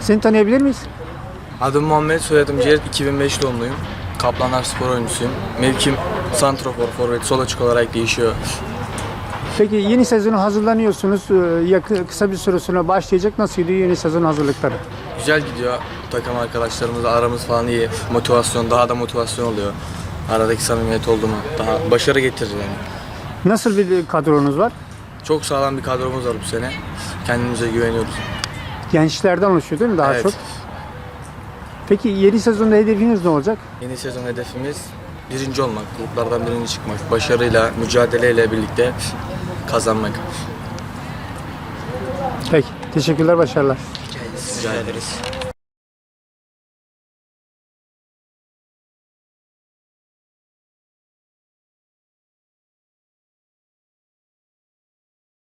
Seni tanıyabilir miyiz? Adım Muhammed, soyadım Ciğer, 2005 doğumluyum. Kaplanlar spor oyuncusuyum. Mevkim santrofor, forvet, sol açık olarak değişiyor. Peki yeni sezonu hazırlanıyorsunuz. Ee, yakı- kısa bir süre sonra başlayacak. Nasıl gidiyor yeni sezon hazırlıkları? Güzel gidiyor. Takım arkadaşlarımızla aramız falan iyi. Motivasyon, daha da motivasyon oluyor. Aradaki samimiyet oldu mu daha başarı getirir yani. Nasıl bir kadronuz var? Çok sağlam bir kadromuz var bu sene. Kendimize güveniyoruz. Gençlerden oluşuyor değil mi daha Evet. çok? Peki yeni sezonda hedefiniz ne olacak? Yeni sezon hedefimiz birinci olmak, gruplardan birinci çıkmak, başarıyla, mücadeleyle birlikte kazanmak. Peki. Teşekkürler, başarılar. Rica ederiz.